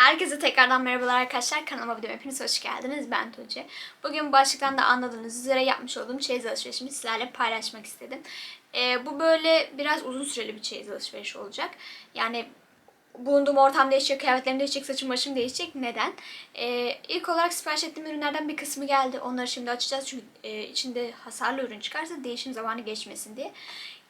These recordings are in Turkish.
Herkese tekrardan merhabalar arkadaşlar. Kanalıma videoma hepiniz hoş geldiniz. Ben Tuğçe. Bugün başlıktan da anladığınız üzere yapmış olduğum çeyiz alışverişimi sizlerle paylaşmak istedim. Ee, bu böyle biraz uzun süreli bir çeyiz alışverişi olacak. Yani bulunduğum ortam değişecek, kıyafetlerim değişecek, saçım başım değişecek. Neden? Ee, ilk olarak sipariş ettiğim ürünlerden bir kısmı geldi. Onları şimdi açacağız çünkü e, içinde hasarlı ürün çıkarsa değişim zamanı geçmesin diye.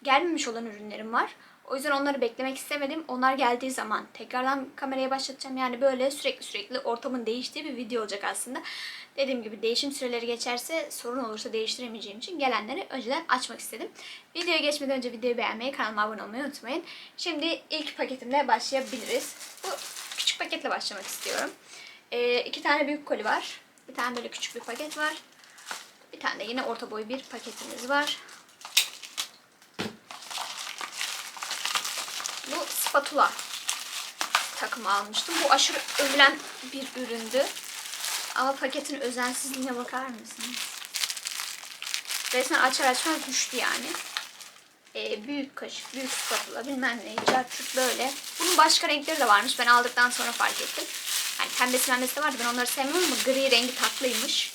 Gelmemiş olan ürünlerim var. O yüzden onları beklemek istemedim. Onlar geldiği zaman tekrardan kameraya başlatacağım. Yani böyle sürekli sürekli ortamın değiştiği bir video olacak aslında. Dediğim gibi değişim süreleri geçerse sorun olursa değiştiremeyeceğim için gelenleri önceden açmak istedim. Videoya geçmeden önce videoyu beğenmeyi, kanalıma abone olmayı unutmayın. Şimdi ilk paketimle başlayabiliriz. Bu küçük paketle başlamak istiyorum. Ee, iki tane büyük koli var. Bir tane böyle küçük bir paket var. Bir tane de yine orta boy bir paketimiz var. Bu spatula takımı almıştım. Bu aşırı övülen bir üründü. Ama paketin özensizliğine bakar mısınız? Resmen açar açmaz düştü yani. Ee, büyük kaşık, büyük spatula bilmem ne, carçurt böyle. Bunun başka renkleri de varmış. Ben aldıktan sonra fark ettim. Hani pembesi pembesi de vardı. Ben onları sevmem ama gri rengi tatlıymış.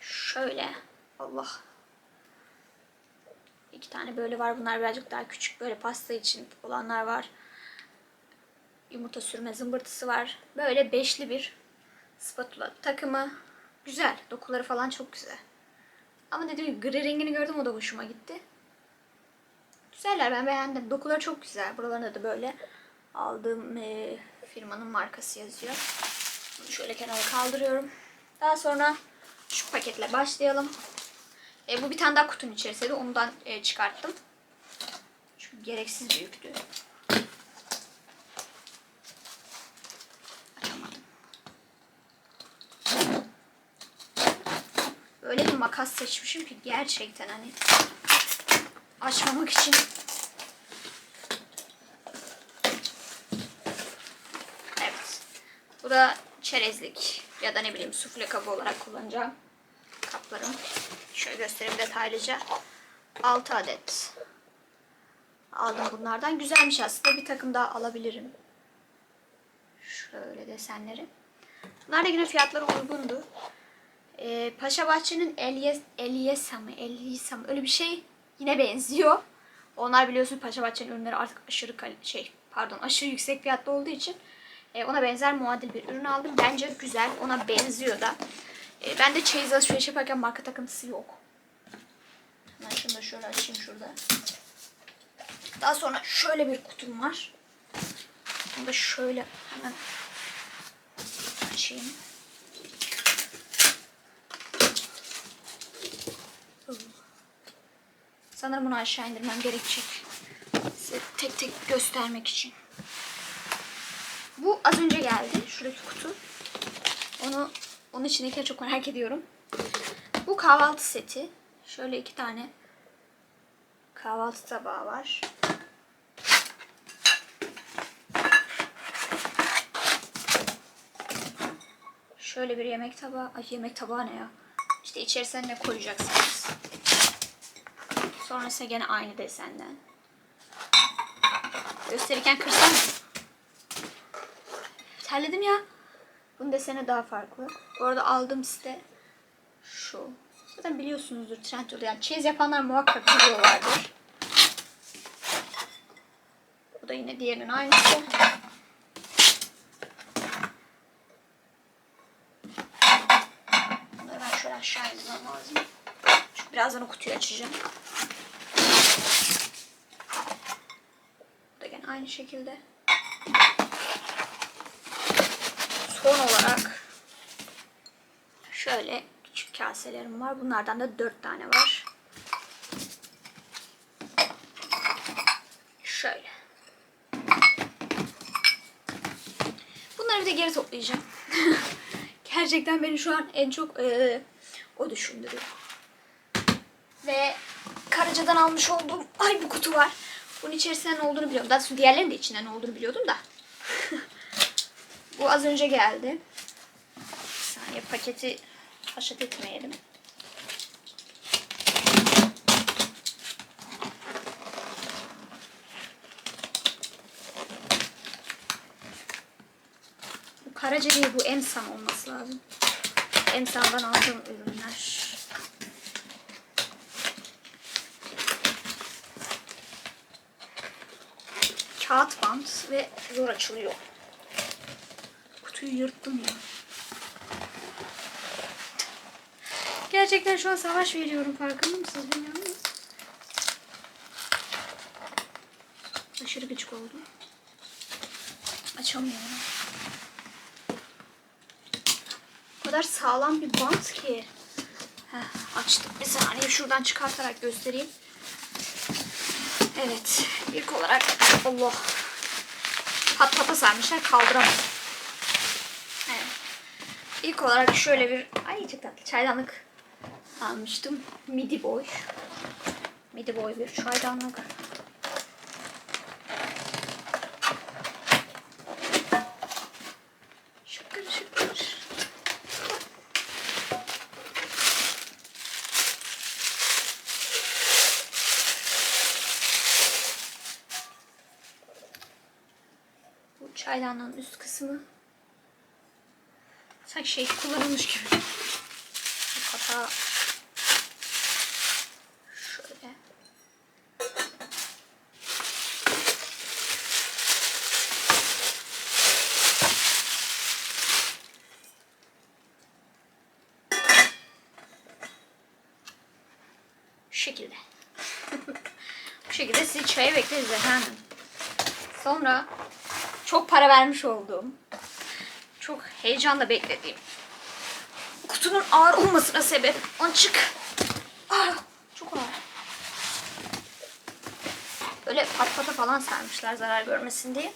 Şöyle. Allah. İki tane böyle var. Bunlar birazcık daha küçük. Böyle pasta için olanlar var. Yumurta sürme zımbırtısı var. Böyle beşli bir spatula takımı. Güzel. Dokuları falan çok güzel. Ama dediğim gibi gri rengini gördüm o da hoşuma gitti. Güzeller ben beğendim. Dokuları çok güzel. Buralarında da böyle aldığım e, firmanın markası yazıyor. Bunu şöyle kenara kaldırıyorum. Daha sonra şu paketle başlayalım. E, bu bir tane daha kutunun içerisinde. Ondan e, çıkarttım. Çünkü gereksiz büyüktü. Açamadım. Öyle bir makas seçmişim ki gerçekten hani açmamak için Evet. Bu da çerezlik ya da ne bileyim sufle kabı olarak kullanacağım kaplarım. Şöyle göstereyim detaylıca. 6 adet aldım bunlardan. Güzelmiş aslında. Bir takım daha alabilirim. Şöyle desenleri. Bunlar da yine fiyatları uygundu. Ee, Paşa Bahçe'nin Eliye, Eliyesa mı? Eliyesa mı? Öyle bir şey yine benziyor. Onlar biliyorsun Paşa Bahçe'nin ürünleri artık aşırı şey pardon aşırı yüksek fiyatlı olduğu için e, ona benzer muadil bir ürün aldım. Bence güzel. Ona benziyor da. E, ben de çeyiz alışveriş yaparken marka takıntısı yok. Hemen şunu da şöyle açayım şurada. Daha sonra şöyle bir kutum var. Bunu da şöyle hemen açayım. Sanırım bunu aşağı indirmem gerekecek. Size tek tek göstermek için. Bu az önce geldi. Şuradaki kutu. Onu onun içindekileri çok merak ediyorum. Bu kahvaltı seti. Şöyle iki tane kahvaltı tabağı var. Şöyle bir yemek tabağı. Ay yemek tabağı ne ya? İşte içerisine ne koyacaksınız? Sonrasında gene aynı desenden. Gösterirken kırsam? Terledim ya. Bunun deseni daha farklı. Bu arada aldığım site şu. Zaten biliyorsunuzdur Trendyol. Yani çeyiz yapanlar muhakkak biliyorlardır. Bu da yine diğerinin aynısı. Bunları ben şöyle aşağı indirmem lazım. Çünkü birazdan o kutuyu açacağım. Bu da gene aynı şekilde. Son olarak şöyle küçük kaselerim var. Bunlardan da dört tane var. Şöyle. Bunları bir de geri toplayacağım. Gerçekten beni şu an en çok e, o düşündürüyor. Ve Karaca'dan almış olduğum ay bu kutu var. Bunun içerisinde ne olduğunu biliyorum. Daha sonra diğerlerinin de içinde ne olduğunu biliyordum da. Bu az önce geldi. Bir saniye paketi haşat etmeyelim. Karaca değil bu Emsan olması lazım. Emsan'dan aldığım ürünler. Kağıt bant ve zor açılıyor. Kutuyu yırttım ya. Gerçekten şu an savaş veriyorum farkında mısınız bilmiyorum ama. Aşırı gıcık oldum. Açamıyorum. O kadar sağlam bir bant ki. Heh, açtım. Bir saniye şuradan çıkartarak göstereyim. Evet. İlk olarak Allah. Pat pata sarmışlar kaldıramam. İlk olarak şöyle bir ay çok tatlı çaydanlık almıştım. Midi boy. Midi boy bir çaydanlık. Şıkır şıkır. Bu çaydanlığın üst kısmı sanki şey kullanılmış gibi. Bu kapağı şöyle. Şu şekilde. Bu şekilde sizi çaya bekleriz efendim. Sonra çok para vermiş olduğum, çok heyecanla beklediğim kutunun ağır olmasına sebep açık. Ah, çok ağır. Böyle pat pata falan sarmışlar zarar görmesin diye.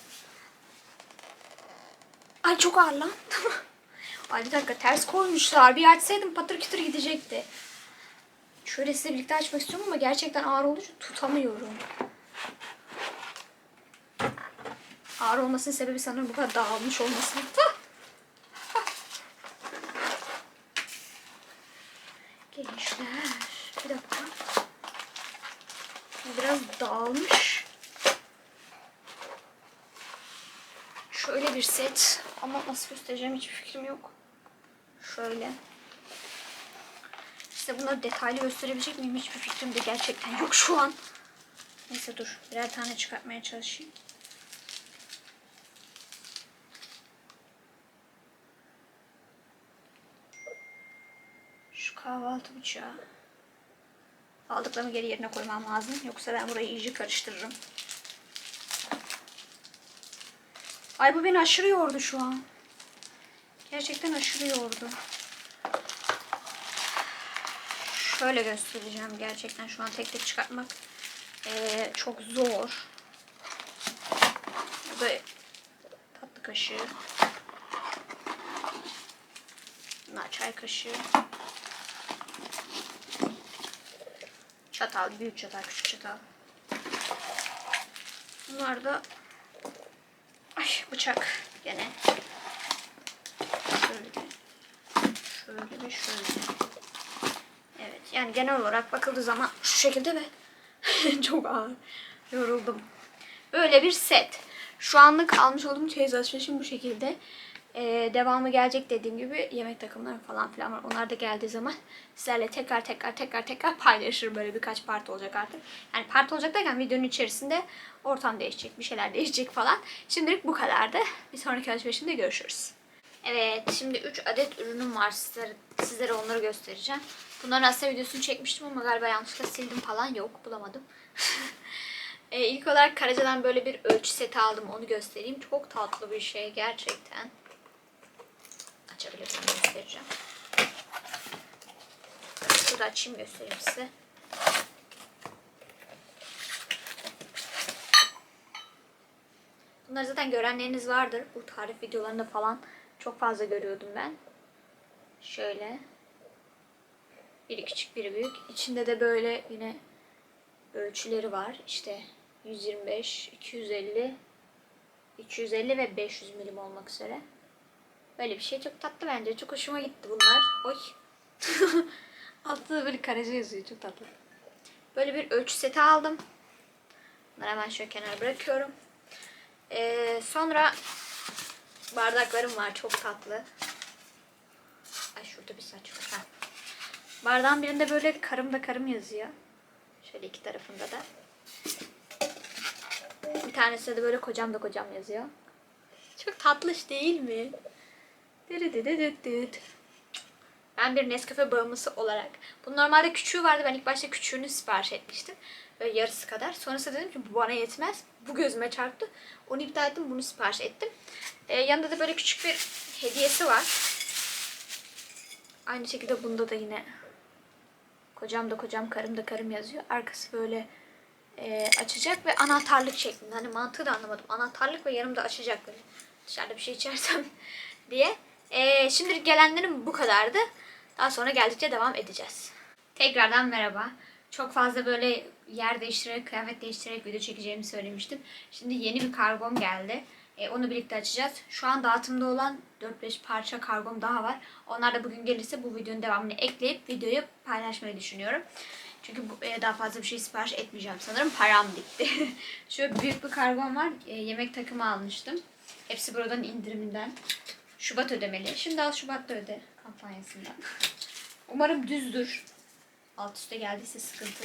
Ay çok ağır lan. Ay bir dakika ters koymuşlar. Bir açsaydım patır kütür gidecekti. Şöyle size birlikte açmak istiyorum ama gerçekten ağır olduğu tutamıyorum. Ağır olmasının sebebi sanırım bu kadar dağılmış olması. Bir dakika. Bu Dağılmış. Şöyle bir set. Ama nasıl göstereceğim hiçbir fikrim yok. Şöyle. Size bunları detaylı gösterebilecek miyim? Hiçbir fikrim de gerçekten yok şu an. Neyse dur. Birer tane çıkartmaya çalışayım. Şu kahvaltı bıçağı. Aldıklarımı geri yerine koymam lazım. Yoksa ben burayı iyice karıştırırım. Ay bu beni aşırı yordu şu an. Gerçekten aşırı yordu. Şöyle göstereceğim. Gerçekten şu an tek tek çıkartmak eee, çok zor. Bu da tatlı kaşığı. Bunlar çay kaşığı. Çatal, büyük çatal, küçük çatal. Bunlar da ay bıçak gene. Şöyle bir, şöyle bir, şöyle. Evet, yani genel olarak bakıldığı zaman şu şekilde ve çok ağır. Yoruldum. Böyle bir set. Şu anlık almış olduğum çeyiz alışverişim bu şekilde. Ee, devamı gelecek dediğim gibi yemek takımları falan filan var. Onlar da geldiği zaman sizlerle tekrar tekrar tekrar tekrar paylaşırım. Böyle birkaç part olacak artık. Yani part olacak derken videonun içerisinde ortam değişecek, bir şeyler değişecek falan. Şimdilik bu kadardı. Bir sonraki alışverişimde görüşürüz. Evet, şimdi 3 adet ürünüm var. Sizlere, sizlere onları göstereceğim. Bunların aslında videosunu çekmiştim ama galiba yanlışlıkla sildim falan. Yok, bulamadım. e, ilk olarak Karaca'dan böyle bir ölçü seti aldım. Onu göstereyim. Çok tatlı bir şey gerçekten. Açabilirsem göstereceğim. Şurada açayım göstereyim size. Bunları zaten görenleriniz vardır. Bu tarif videolarında falan çok fazla görüyordum ben. Şöyle. Biri küçük biri büyük. İçinde de böyle yine ölçüleri var. İşte 125, 250, 250 ve 500 milim olmak üzere. Böyle bir şey çok tatlı bence. Çok hoşuma gitti bunlar. Oy. Altta da böyle karaca yazıyor. Çok tatlı. Böyle bir ölçü seti aldım. Bunları hemen şöyle kenara bırakıyorum. Ee, sonra bardaklarım var. Çok tatlı. Ay şurada bir saç var. Ha. Bardağın birinde böyle karım da karım yazıyor. Şöyle iki tarafında da. Bir tanesinde de böyle kocam da kocam yazıyor. Çok tatlış değil mi? Dırıdıdıdıdıt. Ben bir Nescafe bağımlısı olarak. Bu normalde küçüğü vardı. Ben ilk başta küçüğünü sipariş etmiştim. Böyle yarısı kadar. Sonrasında dedim ki bu bana yetmez. Bu gözüme çarptı. Onu iptal ettim. Bunu sipariş ettim. Ee, yanında da böyle küçük bir hediyesi var. Aynı şekilde bunda da yine kocam da kocam, karım da karım yazıyor. Arkası böyle e, açacak ve anahtarlık şeklinde. Hani mantığı da anlamadım. Anahtarlık ve yanımda açacak böyle. Dışarıda bir şey içersem diye. E, şimdilik gelenlerim bu kadardı. Daha sonra geldikçe devam edeceğiz. Tekrardan merhaba. Çok fazla böyle yer değiştirerek, kıyafet değiştirerek video çekeceğimi söylemiştim. Şimdi yeni bir kargom geldi. E, onu birlikte açacağız. Şu an dağıtımda olan 4-5 parça kargom daha var. Onlar da bugün gelirse bu videonun devamını ekleyip videoyu paylaşmayı düşünüyorum. Çünkü bu, e, daha fazla bir şey sipariş etmeyeceğim sanırım. Param bitti. Şöyle büyük bir kargom var. E, yemek takımı almıştım. Hepsi buradan indiriminden. Şubat ödemeli. Şimdi al Şubat'ta öde kampanyasından. Umarım düzdür. Alt üste geldiyse sıkıntı.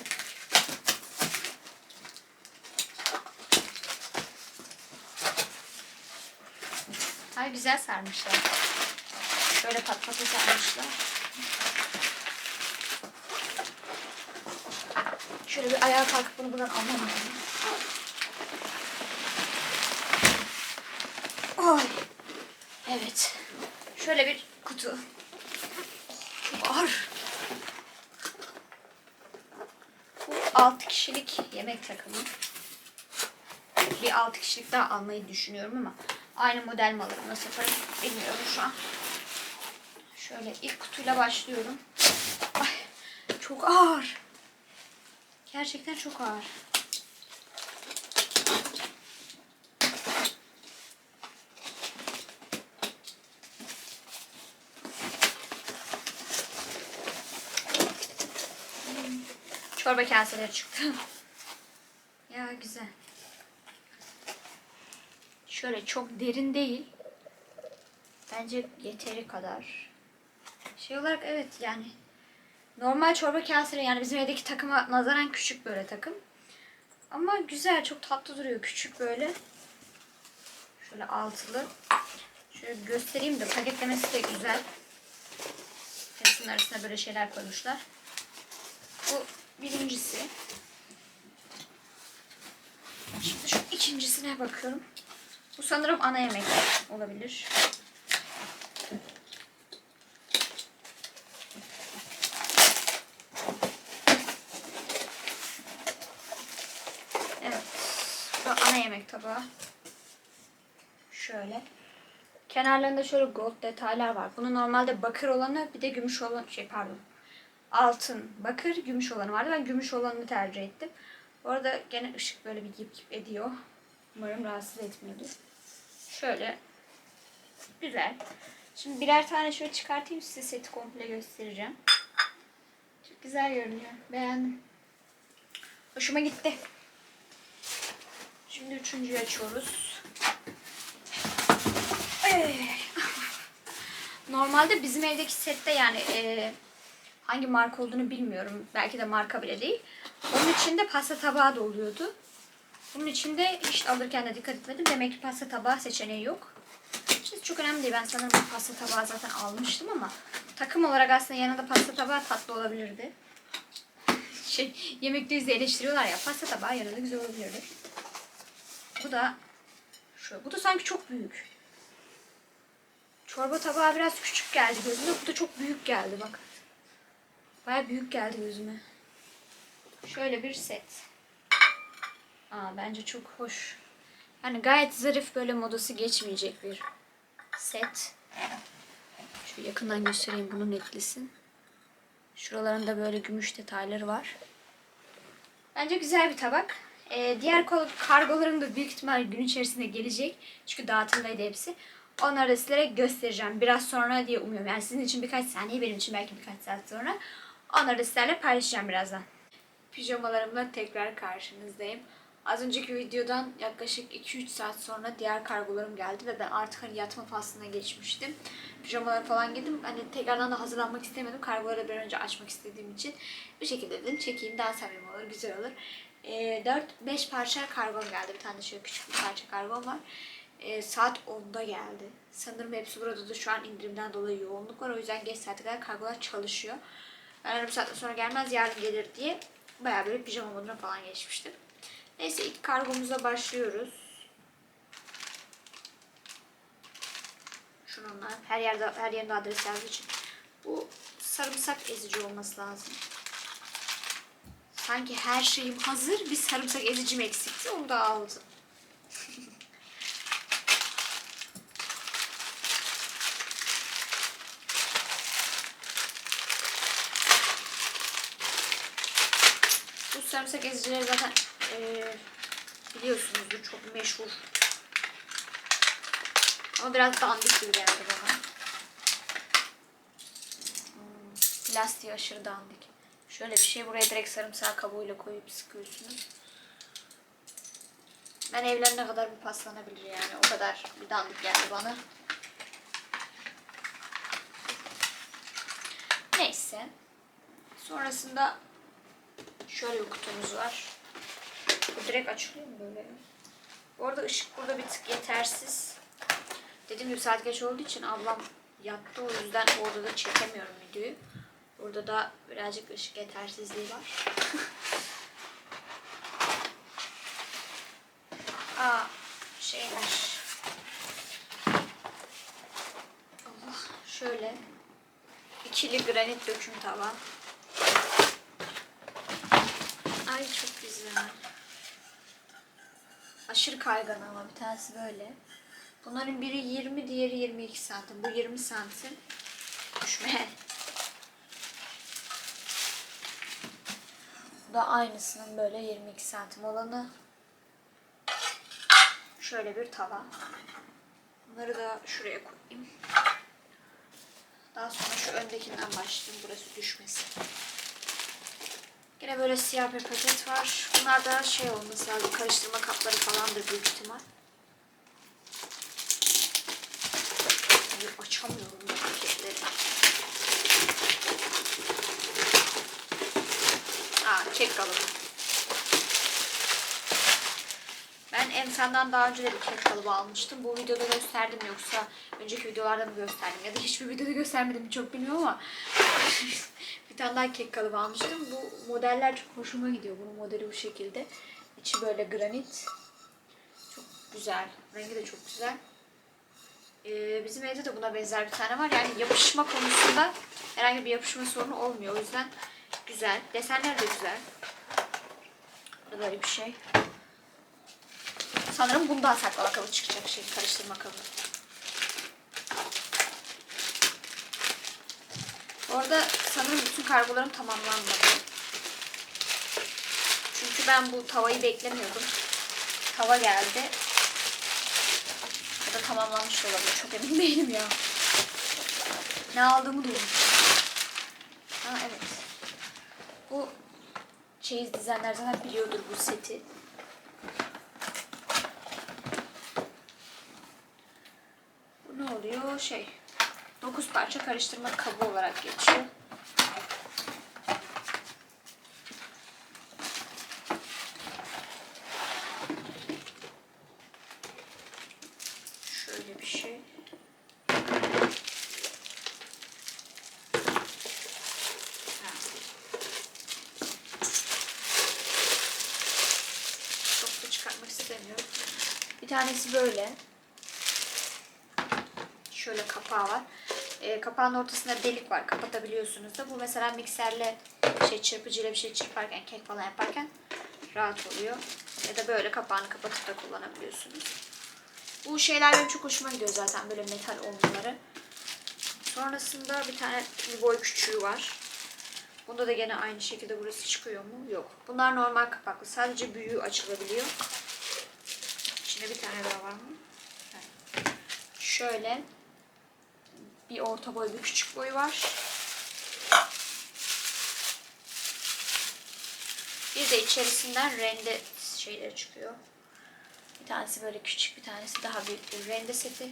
Ay güzel sarmışlar. Şöyle pat pata sarmışlar. Şöyle bir ayağa kalkıp bunu buradan almam lazım. Ay. Evet. Şöyle bir kutu. Çok ağır. Bu 6 kişilik yemek takımı. Bir 6 kişilik daha almayı düşünüyorum ama aynı model mi alırım nasıl yaparım bilmiyorum şu an. Şöyle ilk kutuyla başlıyorum. Ay, çok ağır. Gerçekten çok ağır. Çorba kaseleri çıktı. ya güzel. Şöyle çok derin değil. Bence yeteri kadar. Şey olarak evet yani normal çorba kaseleri yani bizim evdeki takıma nazaran küçük böyle takım. Ama güzel çok tatlı duruyor küçük böyle. Şöyle altılı. Şöyle göstereyim de paketlemesi de güzel. Hepsinin arasına böyle şeyler koymuşlar. Bu birincisi. Şimdi şu ikincisine bakıyorum. Bu sanırım ana yemek olabilir. Evet. Bu ana yemek tabağı. Şöyle. Kenarlarında şöyle gold detaylar var. Bunun normalde bakır olanı bir de gümüş olan şey pardon. Altın, bakır, gümüş olanı vardı. Ben gümüş olanını tercih ettim. Bu arada gene ışık böyle bir yip yip ediyor. Umarım rahatsız etmiyordur. Şöyle. Güzel. Şimdi birer tane şöyle çıkartayım size seti komple göstereceğim. Çok güzel görünüyor. Beğendim. Hoşuma gitti. Şimdi üçüncüyü açıyoruz. Ay. Normalde bizim evdeki sette yani e, hangi marka olduğunu bilmiyorum. Belki de marka bile değil. Onun içinde pasta tabağı da oluyordu. Bunun içinde hiç alırken de dikkat etmedim. Demek ki pasta tabağı seçeneği yok. Şimdi çok önemli değil. Ben sanırım pasta tabağı zaten almıştım ama takım olarak aslında yanında pasta tabağı tatlı olabilirdi. Şey, yemekteyiz de eleştiriyorlar ya. Pasta tabağı yanında güzel olabilirdi. Bu da şu. Bu da sanki çok büyük. Çorba tabağı biraz küçük geldi gözüme. Bu da çok büyük geldi bak. Baya büyük geldi gözüme. Şöyle bir set. Aa, bence çok hoş. Yani gayet zarif böyle modası geçmeyecek bir set. Şu yakından göstereyim bunu netlisin. Şuralarında böyle gümüş detayları var. Bence güzel bir tabak. Ee, diğer kargolarım da büyük ihtimal gün içerisinde gelecek. Çünkü dağıtımdaydı hepsi. Onları da sizlere göstereceğim. Biraz sonra diye umuyorum. Yani sizin için birkaç saniye, benim için belki birkaç saat sonra. Onları da sizlerle paylaşacağım birazdan. Pijamalarımla tekrar karşınızdayım. Az önceki videodan yaklaşık 2-3 saat sonra diğer kargolarım geldi ve ben artık hani yatma faslına geçmiştim. Pijamalara falan giydim. Hani tekrardan da hazırlanmak istemedim. Kargoları bir önce açmak istediğim için. Bu şekilde dedim çekeyim daha samimi olur, güzel olur. Ee, 4-5 parça kargom geldi. Bir tane şöyle küçük bir parça kargom var. Ee, saat 10'da geldi. Sanırım hepsi burada da şu an indirimden dolayı yoğunluk var. O yüzden geç saate kadar kargolar çalışıyor. Ben bu saatten sonra gelmez yarın gelir diye bayağı böyle pijama moduna falan geçmiştim. Neyse ilk kargomuza başlıyoruz. Şununla her yerde her yerinde adres yazdığı için bu sarımsak ezici olması lazım. Sanki her şeyim hazır. Bir sarımsak ezicim eksikti. Onu da aldım. Bu sarımsak ezicileri zaten eee, biliyorsunuzdur çok meşhur. Ama biraz dandik gibi geldi bana. Hmm, plastiği aşırı dandik. Şöyle bir şey buraya direkt sarımsağı kabuğuyla koyup sıkıyorsunuz. Ben evlenene kadar bu paslanabilir yani. O kadar bir dandik geldi bana. Neyse. Sonrasında şöyle bir kutumuz var. Bu direkt açılıyor mu böyle? Bu arada ışık burada bir tık yetersiz. Dediğim gibi saat geç olduğu için ablam yattı. O yüzden orada da çekemiyorum videoyu. Burada da birazcık ışık yetersizliği var. Aa şeymiş. Allah şöyle ikili granit döküm tava. Ay çok güzel. Aşırı kaygan ama bir tanesi böyle. Bunların biri 20, diğeri 22 santim. Bu 20 santim. Düşme. Bu da aynısının böyle 22 santim olanı. Şöyle bir tava. Bunları da şuraya koyayım. Daha sonra şu öndekinden başlayayım. Burası düşmesin. Yine böyle siyah bir paket var. Bunlar da şey olması lazım. Karıştırma kapları falandır büyük ihtimal. Ay, Açamıyorum bu paketleri. Aa, kek kalıbı. Ben Emsen'den daha önce de bir kek kalıbı almıştım. Bu videoda gösterdim yoksa önceki videolarda mı gösterdim ya da hiçbir videoda göstermedim çok bilmiyorum ama bir tane daha kek kalıbı almıştım. Bu modeller çok hoşuma gidiyor. Bunun modeli bu şekilde. İçi böyle granit. Çok güzel. Rengi de çok güzel. Ee, bizim evde de buna benzer bir tane var. Yani yapışma konusunda herhangi bir yapışma sorunu olmuyor. O yüzden güzel. Desenler de güzel. Böyle bir şey. Sanırım bundan saklama kabı çıkacak şey. Karıştırma kabı. Orada sanırım bütün kargolarım tamamlanmadı. Çünkü ben bu tavayı beklemiyordum. Tava geldi. Ya da tamamlanmış olabilir. Çok emin değilim ya. Ne aldığımı da. Ha evet. Bu çeyiz dizenler zaten biliyordur bu seti. Bu oluyor? Şey, 9 parça karıştırma kabı olarak geçiyor. Şöyle bir şey. Çok da çıkartmak istemiyorum. Bir tanesi böyle. Şöyle kapağı var. Ee, kapağın ortasında delik var. Kapatabiliyorsunuz da. Bu mesela mikserle şey çırpıcıyla bir şey çırparken, kek falan yaparken rahat oluyor. Ya da böyle kapağını kapatıp da kullanabiliyorsunuz. Bu şeyler benim çok hoşuma gidiyor zaten böyle metal olmaları. Sonrasında bir tane bir boy küçüğü var. Bunda da gene aynı şekilde burası çıkıyor mu? Yok. Bunlar normal kapaklı. Sadece büyüğü açılabiliyor. İçinde bir tane daha var mı? Şöyle bir orta boy bir küçük boy var. Bir de içerisinden rende şeyleri çıkıyor. Bir tanesi böyle küçük, bir tanesi daha büyük bir rende seti.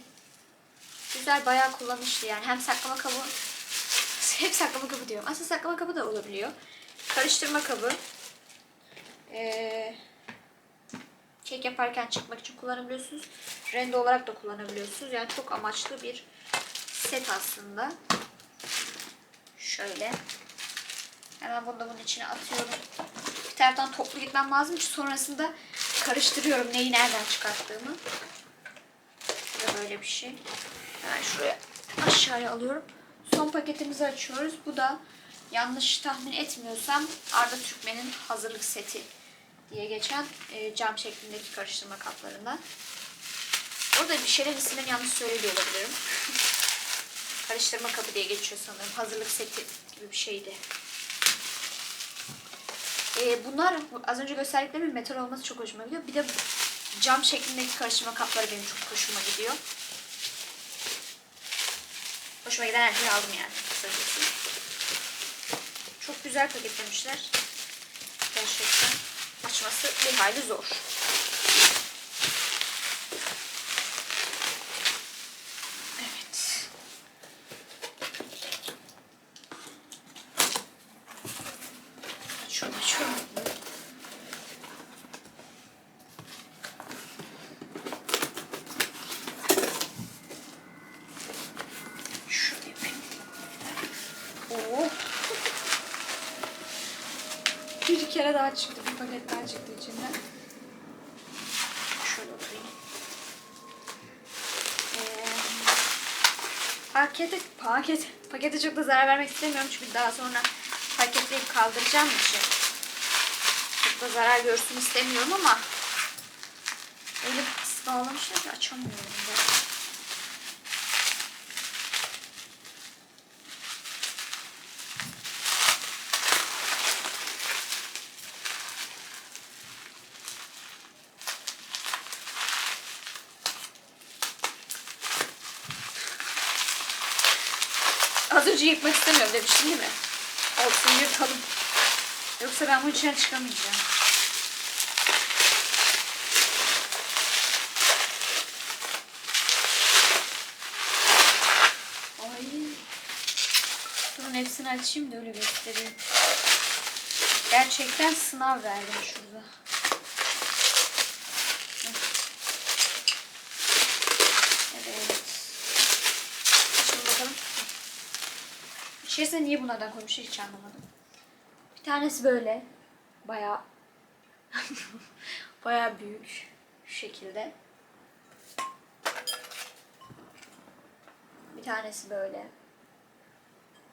Güzel, bayağı kullanışlı yani. Hem saklama kabı, hep saklama kabı diyorum. Aslında saklama kabı da olabiliyor. Karıştırma kabı. Ee, kek yaparken çıkmak için kullanabiliyorsunuz. Rende olarak da kullanabiliyorsunuz. Yani çok amaçlı bir set aslında. Şöyle. Hemen bunu da bunun içine atıyorum. Bir taraftan toplu gitmem lazım ki sonrasında karıştırıyorum neyi nereden çıkarttığımı. Bu da böyle bir şey. Hemen şuraya aşağıya alıyorum. Son paketimizi açıyoruz. Bu da yanlış tahmin etmiyorsam Arda Türkmen'in hazırlık seti diye geçen e, cam şeklindeki karıştırma kaplarından. Orada bir şeylerin isimlerini yanlış söylüyor olabilirim. Karıştırma kabı diye geçiyor sanırım. Hazırlık seti gibi bir şeydi. Ee, bunlar az önce gösterdiklerim metal olması çok hoşuma gidiyor. Bir de cam şeklindeki karıştırma kapları benim çok hoşuma gidiyor. Hoşuma giden her şeyi aldım yani. kısacası. Çok güzel paketlemişler. Gerçekten açması bir hayli zor. Evet. Açıyorum açıyorum. Şöyle yapayım. Oo. Bir kere daha çıktı. Bir paket daha çıktı içinden. Şöyle oturayım. Ee, pakete, paket, pakete çok da zarar vermek istemiyorum çünkü daha sonra paketleyip kaldıracağım için çok da zarar görsün istemiyorum ama öyle pis bağlamışlar ki açamıyorum da. Az önce yıkmak istemiyorum demiştim değil mi? Olsun yırtalım. Yoksa ben bu içine çıkamayacağım. Ay. Bunun hepsini açayım da öyle göstereyim. Gerçekten sınav verdim şurada. Evet. Açalım bakalım. İçerisine niye bunlardan koymuş hiç anlamadım. Bir tanesi böyle. Bayağı bayağı büyük şu şekilde. Bir tanesi böyle.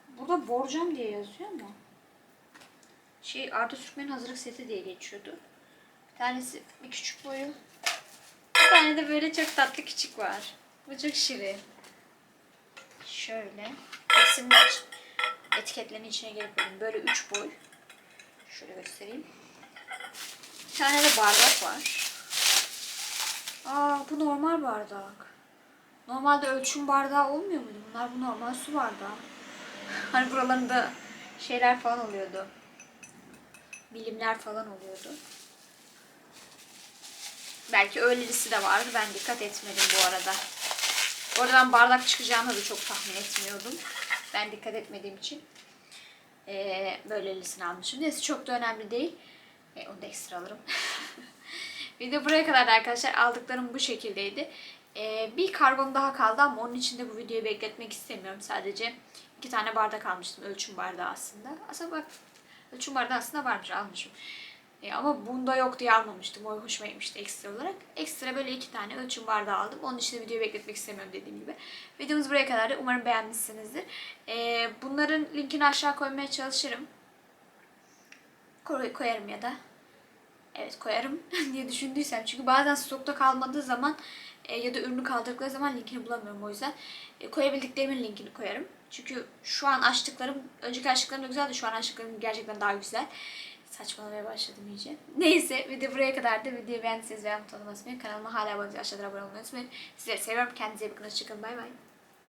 Burada borcam diye yazıyor ama şey Arda Türkmen'in hazırlık seti diye geçiyordu. Bir tanesi bir küçük boyu. Bir tane de böyle çok tatlı küçük var. Bu çok şirin. Şöyle. Hepsinin iç, etiketlerini içine girip koydum. Böyle üç boy. Şöyle göstereyim. Bir tane de bardak var. Aa bu normal bardak. Normalde ölçüm bardağı olmuyor muydu? Bunlar bu normal su bardağı. Hani buralarında şeyler falan oluyordu. Bilimler falan oluyordu. Belki öylelisi de vardı. Ben dikkat etmedim bu arada. Oradan bardak çıkacağını da çok tahmin etmiyordum. Ben dikkat etmediğim için ee, böylelisini almışım. Neyse çok da önemli değil. E, onu da ekstra alırım. Video buraya kadar arkadaşlar. Aldıklarım bu şekildeydi. Ee, bir kargom daha kaldı ama onun için de bu videoyu bekletmek istemiyorum. Sadece iki tane bardak almıştım. Ölçüm bardağı aslında. Aslında bak ölçüm bardağı aslında varmış almışım. E, ama bunda yok diye almamıştım. O hoşuma gitmişti ekstra olarak. Ekstra böyle iki tane ölçüm bardağı aldım. Onun için de videoyu bekletmek istemiyorum dediğim gibi. Videomuz buraya kadardı. Umarım beğenmişsinizdir. E, bunların linkini aşağı koymaya çalışırım. Koy, koyarım ya da. Evet koyarım diye düşündüysem. Çünkü bazen stokta kalmadığı zaman e, ya da ürünü kaldırdıkları zaman linkini bulamıyorum o yüzden. E, koyabildiklerimin linkini koyarım. Çünkü şu an açtıklarım, önceki açtıklarım da güzeldi. Şu an açtıklarım gerçekten daha güzel. Saçmalamaya başladım iyice. Neyse video buraya kadardı. Videoyu beğendiyseniz beğen butonuna basmayı, kanalıma hala abone değilseniz aşağıdan abone olmayı unutmayın. Sizleri seviyorum. Kendinize iyi bakın. Hoşçakalın. Bay bay.